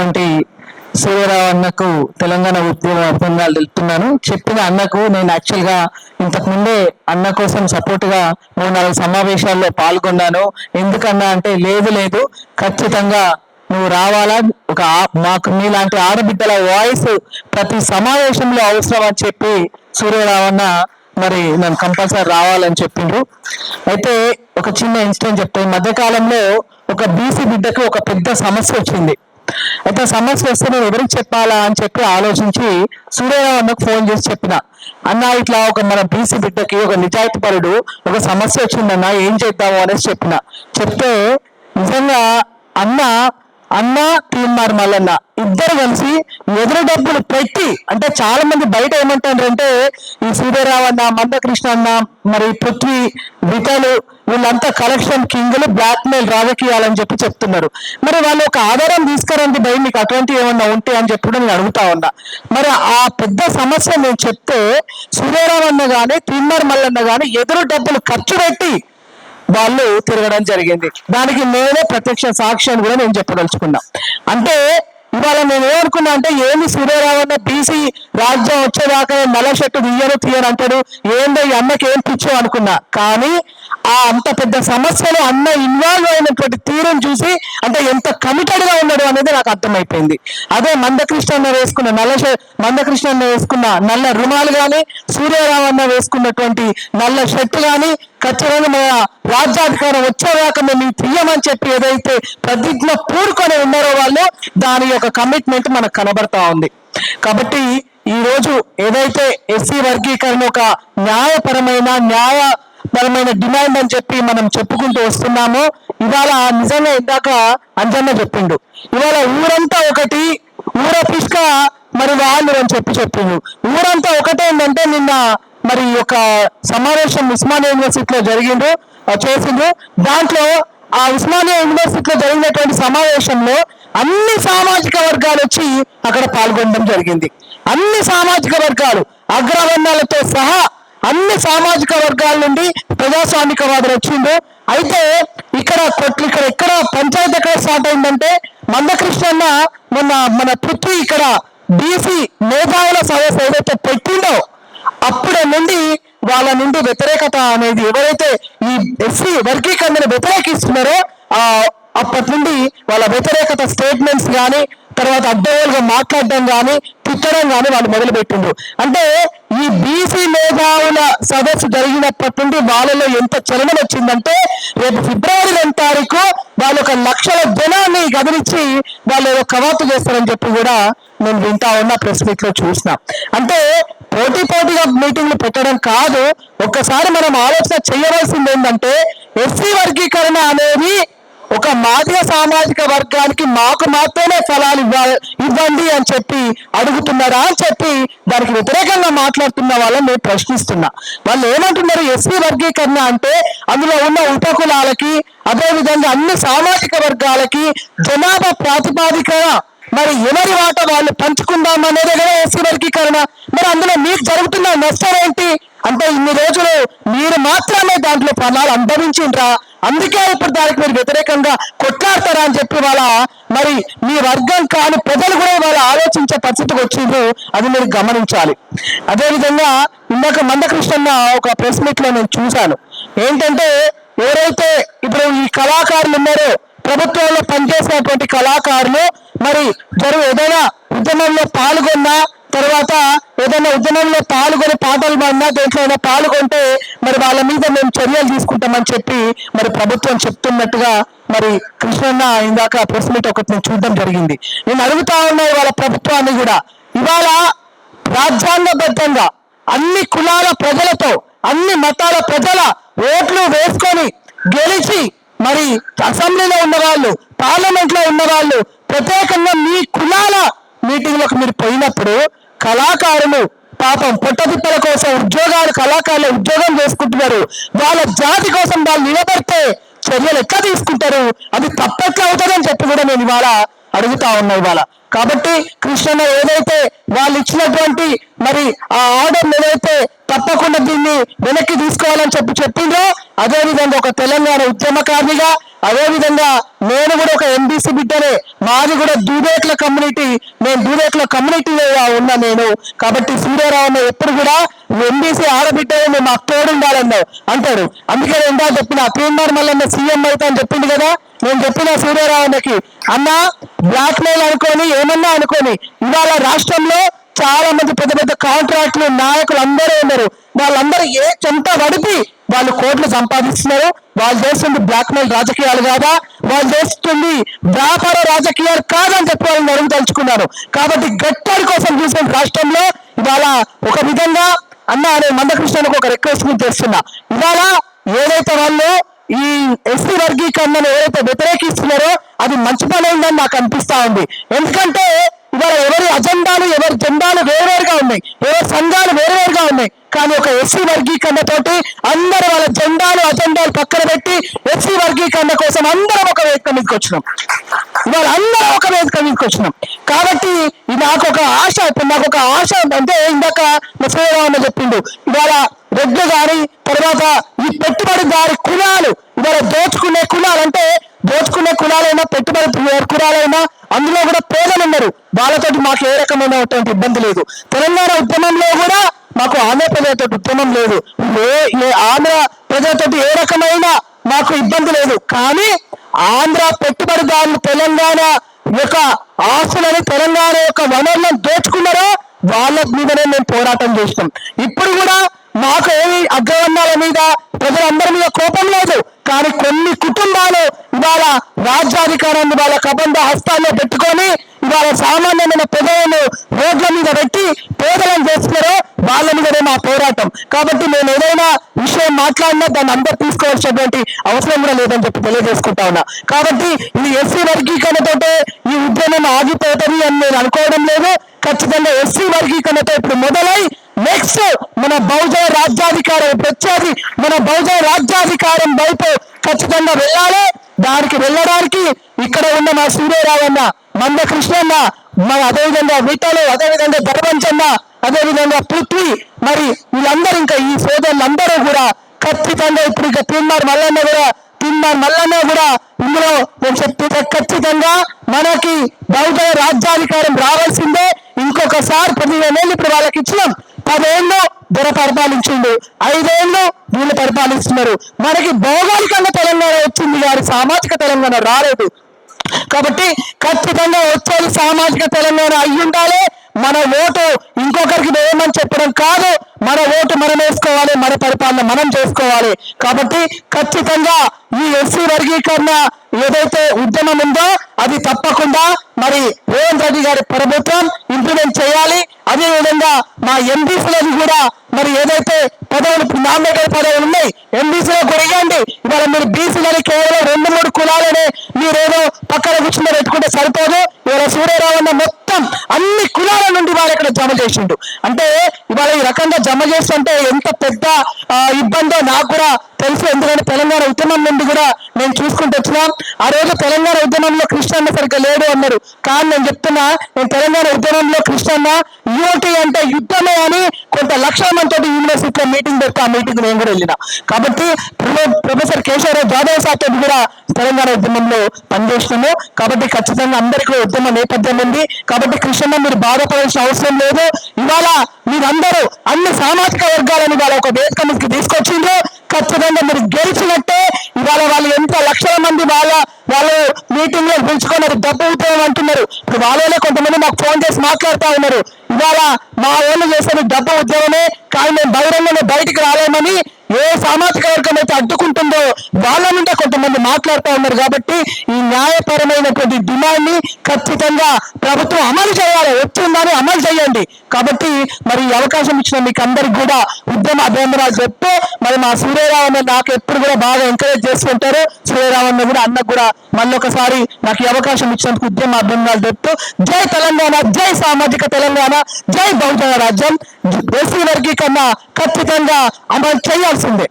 ఉన్నటువంటి సూర్యరావు అన్నకు తెలంగాణ ఉద్యమ అభినందనలు తెలుపుతున్నాను. చెప్పిన అన్నకు నేను యాక్చువల్గా ఇంతకుముందే అన్న కోసం సపోర్ట్గా మూడు నాలుగు సమావేశాల్లో పాల్గొన్నాను. ఎందుకన్నా అంటే లేదు లేదు ఖచ్చితంగా నువ్వు రావాలా? ఒక మాకు మీలాంటి ఆడబిడ్డల వాయిస్ ప్రతి సమావేశంలో అవసరం అని చెప్పి సూర్యరావు అన్న మరి నన్ను కంపల్సరీ రావాలని చెప్పిండ్రు అయితే ఒక చిన్న ఇన్సిడెంట్ చెప్తాను. మధ్యకాలంలో ఒక బీసీ బిడ్డకు ఒక పెద్ద సమస్య వచ్చింది. అయితే సమస్య వస్తే నేను ఎవరికి చెప్పాలా అని చెప్పి ఆలోచించి సూర్యరావు అన్నకు ఫోన్ చేసి చెప్పిన. అన్న ఇట్లా ఒక మన బీసీ బిడ్డకి ఒక నిజాయితీ పరుడు ఒక సమస్య వచ్చిందన్న ఏం చేద్దాము? అనేసి చెప్పిన. చెప్తే నిజంగా అన్న అన్న తీన్మార్ మల్లన్న ఇద్దరు కలిసి ఎదురు డబ్బులు పెట్టి అంటే చాలా మంది బయట ఏమంటారంటే ఈ సూర్యరావు అన్న మందకృష్ణ అన్న మరి పృథ్వీ వితలు వీళ్ళంతా కలెక్షన్ కింగులు బ్లాక్ మెయిల్ రాజకీయాలని చెప్పి చెప్తున్నారు. మరి వాళ్ళు ఒక ఆధారం తీసుకురండి భయ మీకు అటువంటి ఏమన్నా ఉంటే అని చెప్పి నేను అడుగుతా ఉన్నా. మరి ఆ పెద్ద సమస్య నేను చెప్తే సూర్యారావు అన్న కానీ తీన్మార్ మల్లన్న కానీ ఎదురు డబ్బులు ఖర్చు పెట్టి వాళ్ళు తిరగడం జరిగింది. దానికి నేనే ప్రత్యక్ష సాక్షి అని కూడా నేను చెప్పదలుచుకున్నా. అంటే ఇవాళ నేను ఏమనుకున్నా అంటే ఏంది సూర్యరావణ బీసీ రాజ్యం వచ్చేదాకా నల్ల షర్టు తీయరు తీయరు అంటాడు. ఏందో ఈ అన్నకి ఏం పిచ్చో అనుకున్నా. కానీ ఆ అంత పెద్ద సమస్యలో అన్న ఇన్వాల్వ్ అయినటువంటి తీరును చూసి అంటే ఎంత కమిటెడ్గా ఉన్నాడు అనేది నాకు అర్థమైపోయింది. అదే మందకృష్ణ అన్న వేసుకున్న నల్ల మందకృష్ణ అన్న వేసుకున్న నల్ల రుమాలు కానీ సూర్యరావు అన్న వేసుకున్నటువంటి నల్ల షర్ట్ కానీ ఖచ్చితంగా మా రాజ్యాధికారం వచ్చేదాకా మేము తీయమని చెప్పి ఏదైతే ప్రతిజ్ఞ పూడుకొని ఉన్నారో వాళ్ళు దాని యొక్క కమిట్మెంట్ మనకు కనబడతా ఉంది. కాబట్టి ఈ రోజు ఏదైతే ఎస్సీ వర్గీకరణ ఒక న్యాయపరమైన న్యాయపరమైన డిమాండ్ అని చెప్పి మనం చెప్పుకుంటూ వస్తున్నామో ఇవాళ నిజంగా ఇందాక అంజన్న చెప్పిండు. ఇవాళ ఊరంతా ఒకటి ఊర పిష్క మరి వాళ్ళు అని చెప్పి చెప్పిండు. ఊరంతా ఒకటే ఏంటంటే నిన్న మరి ఈ యొక్క సమావేశం ఉస్మానియా యూనివర్సిటీలో జరిగిండు ఆ, చేసిండు దాంట్లో ఆ ఉస్మానియా యూనివర్సిటీలో జరిగినటువంటి సమావేశంలో అన్ని సామాజిక వర్గాలు వచ్చి అక్కడ పాల్గొనడం జరిగింది. అన్ని సామాజిక వర్గాలు అగ్రవర్ణాలతో సహా అన్ని సామాజిక వర్గాల నుండి ప్రజాస్వామికవాదులు వచ్చిండు అయితే ఇక్కడ కొట్లు ఇక్కడ ఎక్కడ పంచాయతీ ఎక్కడ స్టార్ట్ అయిందంటే మందకృష్ణన్న మొన్న మన పృథ్వీ ఇక్కడ బీసీ మేధావుల సదస్సు ఏదైతే పెట్టిండో అప్పుడు నుండి వాళ్ళ నుండి వ్యతిరేకత అనేది ఎవరైతే ఈ ఎస్సీ వర్గీకరణను వ్యతిరేకిస్తున్నారో ఆ అప్పటి నుండి వాళ్ళ వ్యతిరేకత స్టేట్మెంట్స్ కానీ తర్వాత అడ్డగోలుగా మాట్లాడడం కానీ తిట్టడం కానీ వాళ్ళు మొదలుపెట్టిండ్రు. అంటే ఈ బీసీ మేధావుల సదస్సు జరిగినప్పటి నుండి వాళ్ళలో ఎంత చలనం వచ్చిందంటే రేపు ఫిబ్రవరి రెండు తారీఖు వాళ్ళు ఒక లక్షల జనాన్ని గమనించి వాళ్ళు ఏదో కవాతు చేస్తారని చెప్పి కూడా నేను వింటా ఉన్న ప్రెస్ మీట్లో చూసిన. అంటే పోటీ పోటీగా మీటింగ్లు పెట్టడం కాదు. ఒక్కసారి మనం ఆలోచన చేయవలసింది ఏంటంటే ఎస్సీ వర్గీకరణ అనేది ఒక మాదిగ సామాజిక వర్గానికి మాకు మాత్రమే ఫలాలు ఇవ్వాలి ఇవ్వండి అని చెప్పి అడుగుతున్నారా అని చెప్పి దానికి వ్యతిరేకంగా మాట్లాడుతున్న వాళ్ళని నేను ప్రశ్నిస్తున్నా. వాళ్ళు ఏమంటున్నారు ఎస్సీ వర్గీకరణ అంటే అందులో ఉన్న ఉపకులాలకి అదేవిధంగా అన్ని సామాజిక వర్గాలకి జనాభా ప్రాతిపాదికగా మరి ఎవరి వాట వాళ్ళు పంచుకుందాం అనేది కదా ఎస్సీ వర్గీకరణ మరి అందులో మీకు జరుగుతున్న నష్టం ఏంటి? అంటే ఇన్ని రోజులు మీరు మాత్రమే దాంట్లో ఫలాలు అనుభవించిండ్రా. అందుకే ఇప్పుడు దానికి మీరు వ్యతిరేకంగా కొట్లాడతారా అని చెప్పి వాళ్ళ మరి మీ వర్గం కాని ప్రజలు కూడా వాళ్ళ ఆలోచించే పరిస్థితికి వచ్చిండ్రు. అది మీరు గమనించాలి. అదేవిధంగా ఇందాక మందకృష్ణన్న ఒక ప్రెస్ మీట్లో నేను చూశాను. ఏంటంటే ఎవరైతే ఇప్పుడు ఈ కళాకారులు ఉన్నారో ప్రభుత్వంలో పనిచేసినటువంటి కళాకారులు మరి జరుగు ఏదైనా ఉద్యమంలో పాల్గొన్నా తర్వాత ఏదైనా ఉద్యమంలో పాల్గొని పాటలు పడినా దేంట్లో అయినా పాల్గొంటే మరి వాళ్ళ మీద మేము చర్యలు తీసుకుంటామని చెప్పి మరి ప్రభుత్వం చెప్తున్నట్టుగా మరి కృష్ణన్న ఇందాక ప్రెస్ మీట్ ఒకటి నేను చూడడం జరిగింది. నేను అడుగుతా ఉన్నా ఇవాళ ప్రభుత్వాన్ని కూడా. ఇవాళ రాజ్యాంగబద్ధంగా అన్ని కులాల ప్రజలతో అన్ని మతాల ప్రజల ఓట్లు వేసుకొని గెలిచి మరి అసెంబ్లీలో ఉన్న వాళ్ళు పార్లమెంట్లో ఉన్న వాళ్ళు ప్రత్యేకంగా మీ కులాల మీటింగ్లకు మీరు పోయినప్పుడు కళాకారులు పాపం పొట్టతిప్పల కోసం ఉద్యోగాలు కళాకారులు ఉద్యోగం చేసుకుంటున్నారు. వాళ్ళ జాతి కోసం వాళ్ళు నిలబడితే చర్యలు ఎట్లా తీసుకుంటారు? అది తప్పెట్లా అవుతుందని చెప్పి కూడా నేను ఇవాళ అడుగుతా ఉన్నా ఇవాళ. కాబట్టి కృష్ణ ఏదైతే వాళ్ళు ఇచ్చినటువంటి మరి ఆ ఆర్డర్ ఏదైతే తప్పకుండా దీన్ని వెనక్కి తీసుకోవాలని చెప్పి చెప్పిందో అదేవిధంగా ఒక తెలంగాణ ఉద్యమకారిగా అదేవిధంగా నేను కూడా ఒక ఎంబీసీ బిడ్డనే మాది కూడా దూదేట్ల కమ్యూనిటీ నేను దూదేట్ల కమ్యూనిటీగా ఉన్నా నేను. కాబట్టి సూర్యారావు ఎప్పుడు కూడా ఎంబీసీ ఆడబిడ్డనే మేము మాకు తోడు అంటాడు అందుకే ఎందా చెప్పిన పీఎంఆర్ మల్లన్న సీఎం అయితే అని చెప్పింది కదా? నేను చెప్పిన సూర్యారావు అన్నకి అన్న బ్లాక్ మెయిల్ అనుకొని ఏమన్నా అనుకొని ఇవాళ రాష్ట్రంలో చాలా మంది పెద్ద పెద్ద కాంట్రాక్టులు నాయకులు అందరూ ఉన్నారు. వాళ్ళందరూ ఏ చెంత వడిపి వాళ్ళు కోట్లు సంపాదిస్తున్నారు వాళ్ళు చేస్తుంది బ్లాక్ మెయిల్ రాజకీయాలు కాదా? వాళ్ళు చేస్తుంది వ్యాపార రాజకీయాలు కాదని చెప్పి వాళ్ళని అడుగుదలుచుకున్నారు కాబట్టి గట్టాడి కోసం చూసిన రాష్ట్రంలో ఇవాళ ఒక విధంగా అన్న అనే మందకృష్ణకు ఒక రిక్వెస్ట్ నేను చేస్తున్నా. ఇవాళ ఏదైతే వాళ్ళు ఈ ఎస్సీ వర్గీకరణను ఏదైతే వ్యతిరేకిస్తున్నారో అది మంచి పని అయిందని నాకు అనిపిస్తా ఉంది. ఎందుకంటే ఇవాళ ఎవరి అజెండాలు ఎవరి జెండాలు వేరువేరుగా ఉన్నాయి. ఎవరి సంఘాలు వేరువేరుగా ఉన్నాయి. కానీ ఒక ఎస్సీ వర్గీకరణ తోటి అందరూ వాళ్ళ జెండాలు అజెండాలు పక్కన పెట్టి ఎస్సీ వర్గీకరణ కోసం అందరం ఒక వేదిక మీదకి వచ్చినాం. ఇవాళ అందరం ఒక వేదిక మీదకి వచ్చినాం. కాబట్టి ఇది నాకు ఒక ఆశ ఇప్పుడు నాకు ఒక ఆశ అంటే ఇందాక శ్రీరామన్న చెప్పిండు ఇవాళ రెడ్లు గారి తర్వాత ఈ పెట్టుబడిదారి కులాలు ఇవాళ దోచుకునే కులాలు అంటే దోచుకునే కులాలైనా పెట్టుబడి కులాలైనా అందులో కూడా పేదలు ఉన్నారు. వాళ్ళతోటి మాకు ఏ రకమైనటువంటి ఇబ్బంది లేదు. తెలంగాణ ఉద్యమంలో కూడా మాకు ఆంధ్ర ప్రజలతో ఉద్యమం లేదు. ఏ ఏ ఆంధ్ర ప్రజలతోటి ఏ రకమైన మాకు ఇబ్బంది లేదు. కానీ ఆంధ్ర పెట్టుబడిదారులు తెలంగాణ యొక్క ఆస్తులని తెలంగాణ యొక్క వనరులను దోచుకున్నారో? వాళ్ళ మీదనే మేము పోరాటం చేస్తాం ఇప్పుడు కూడా మాకు ఏమి అగ్రవర్ణాల మీద ప్రజలందరి మీద కోపం లేదు. కానీ కొన్ని కుటుంబాలు ఇవాళ రాజ్యాధికారాన్ని వాళ్ళ కబంధ హస్తాల్లో పెట్టుకొని ఇవాళ సామాన్యమైన ప్రజలను రోడ్ల మీద పెట్టి పేదలను చేస్తున్నారో వాళ్ళ మీదనే మా పోరాటం. కాబట్టి నేను ఏదైనా విషయం మాట్లాడినా దాన్ని అందరు తీసుకోవాల్సినటువంటి అవసరం కూడా లేదని చెప్పి తెలియజేసుకుంటా ఉన్నా. కాబట్టి ఈ ఎస్సీ వర్గీకరణతోటే ఈ ఉద్యమం ఆగిపోతుంది అని నేను అనుకోవడం లేదు. ఖచ్చితంగా ఎస్సీ వర్గీకరణతో ఇప్పుడు మొదలై నెక్స్ట్ మన బహుజన రాజ్యాధికారం ప్రత్యేది మన బహుజన రాజ్యాధికారం వైపు ఖచ్చితంగా వెళ్ళాలి. దానికి వెళ్ళడానికి ఇక్కడ ఉన్న మా సూర్యరావు అన్న మంద కృష్ణన్న మన అదేవిధంగా విఠలు అదేవిధంగా ధర్మంచన్న అదేవిధంగా పృథ్వీ మరి వీళ్ళందరూ ఇంకా ఈ సోదరులందరూ కూడా ఖచ్చితంగా ఇప్పుడు ఇక తిన్నారు మల్లన్న కూడా తిన్నారు మల్లన్న కూడా ఇందులో నేను చెప్తే ఖచ్చితంగా మనకి బహుజన రాజ్యాధికారం రావాల్సిందే. ఇంకొకసారి పదిహేను ఏళ్ళు ఇప్పుడు వాళ్ళకి ఇచ్చినాం. పదేళ్ళు దొర పరిపాలించిండు. ఐదేళ్ళు వీళ్ళు పరిపాలిస్తున్నారు. మనకి భౌగోళికంగా తెలంగాణ వచ్చింది కానీ సామాజిక తెలంగాణ రాలేదు. కాబట్టి ఖచ్చితంగా వచ్చేది సామాజిక తెలంగాణ అయ్యి ఉండాలి మన ఓటు ఇంకొకరికి వేయమని చెప్పడం కాదు మన ఓటు మనం వేసుకోవాలి మన పరిపాలన మనం చేసుకోవాలి. కాబట్టి ఖచ్చితంగా ఈ ఎస్సీ వర్గీకరణ ఏదైతే ఉద్యమం ఉందో అది తప్పకుండా మరి రేవంత్ రెడ్డి గారి ప్రభుత్వం ఇంప్లిమెంట్ చేయాలి. అదే విధంగా మా ఎంబీసీలకు కూడా మరి ఏదైతే పదవులు ఇప్పుడు నామినేటెడ్ పదవులు ఉన్నాయి ఎంబీసీలో కూడా ఇవ్వండి. ఇవాళ మీరు బీసీలని కేవలం రెండు మూడు కులాలనే మీరేదో పక్కన కూర్చుని పెట్టుకుంటే సరిపోదు. ఇవాళ సూర్యరావు మొత్తం చేసిండు. అంటే ఇవాళ ఈ రకంగా జమ చేస్తుంటే ఎంత పెద్ద ఇబ్బందో నాకు కూడా తెలుసు. ఎందుకంటే తెలంగాణ ఉద్యమం నుండి కూడా నేను చూసుకుంటూ వచ్చినా ఆ రోజు తెలంగాణ ఉద్యమంలో కృష్ణన్న సరిగ్గా లేడు అన్నారు. కానీ నేను చెప్తున్నా నేను తెలంగాణ ఉద్యమంలో కృష్ణన్న యూటీ అంటే యుద్ధమే అని కొంత లక్షల మంది యూనివర్సిటీలో మీటింగ్ పెడితే ఆ మీటింగ్ నేను కూడా వెళ్ళిన. కాబట్టి ప్రొఫెసర్ కేశవరావు జాదవ్ సార్ తోటి కూడా తెలంగాణ ఉద్యమంలో పనిచేస్తున్నాము. కాబట్టి ఖచ్చితంగా అందరికీ ఉద్యమ నేపథ్యం ఉంది. కాబట్టి కృష్ణన్న మీరు బాధపడాల్సిన అవసరం లేదు. ఇవాళ మీరందరూ అన్ని సామాజిక వర్గాలను వాళ్ళ ఒక వేదిక మీదకి తీసుకొచ్చిండ్రు. ఖచ్చితంగా మీరు గెలిచినట్టే. ఇవాళ వాళ్ళు ఎంత లక్షల మంది వాళ్ళ మీటింగ్లో పిలుచుకున్నారు. డబ్బు ఉద్యోగం అంటున్నారు. ఇప్పుడు వాళ్ళే కొంతమంది మాకు ఫోన్ చేసి మాట్లాడుతూ ఉన్నారు. ఇవాళ మా వాళ్ళు చేసేది డబ్బు ఉద్యోగమే కానీ మేము బహిరంగంగా బయటికి రాలేమని ఏ సామాజిక వర్గం అయితే అడ్డుకుంటుందో వాళ్ళ నుండే కొంతమంది మాట్లాడుతూ ఉన్నారు కాబట్టి ఈ న్యాయపరమైనటువంటి డిమాండ్ని ఖచ్చితంగా ప్రభుత్వం అమలు చేయాలి. వచ్చిందని అమలు చేయండి. కాబట్టి మరి ఈ అవకాశం ఇచ్చిన మీకు అందరికి కూడా ఉద్యమ అభినందనాలు చెప్తూ మరి మా సూర్యరావు నాకు ఎప్పుడు కూడా బాగా ఎంకరేజ్ చేసుకుంటారు సూర్యరావు కూడా అన్నకు కూడా మళ్ళొకసారి నాకు ఈ అవకాశం ఇచ్చినందుకు ఉద్యమ అభినందనాలు చెప్తూ జై తెలంగాణ జై సామాజిక తెలంగాణ జై బహుజన రాజ్యం. ఎస్సీ వర్గీకరణ ఖచ్చితంగా అమలు చేయాల్సిందే.